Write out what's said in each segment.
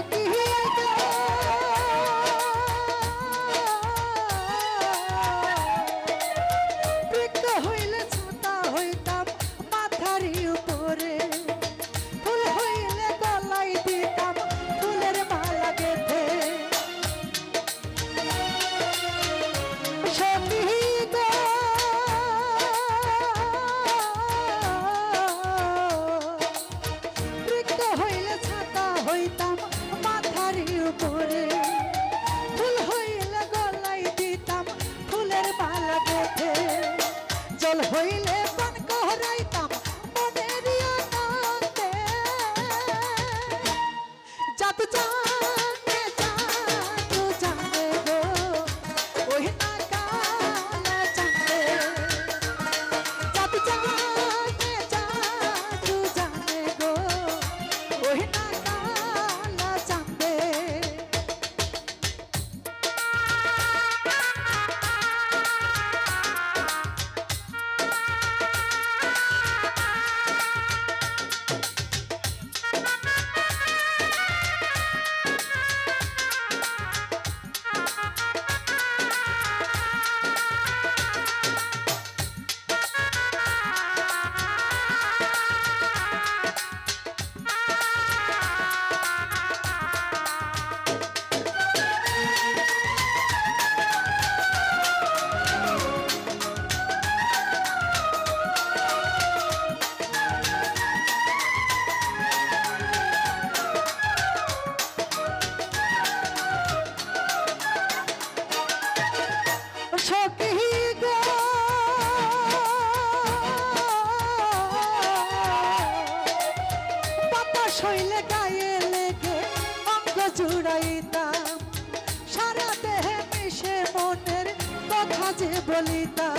की শৈলে গায়ে লেগে অঙ্গ জুড়াইতাম। সারা দেহে মিশে মনের কথা যে বলিতাম।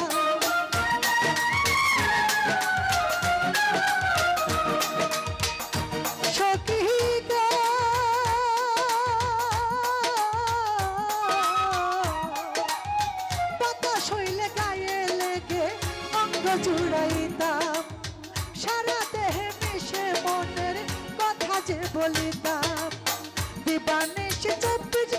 বলিতাম দিবানে সে চব্বিশ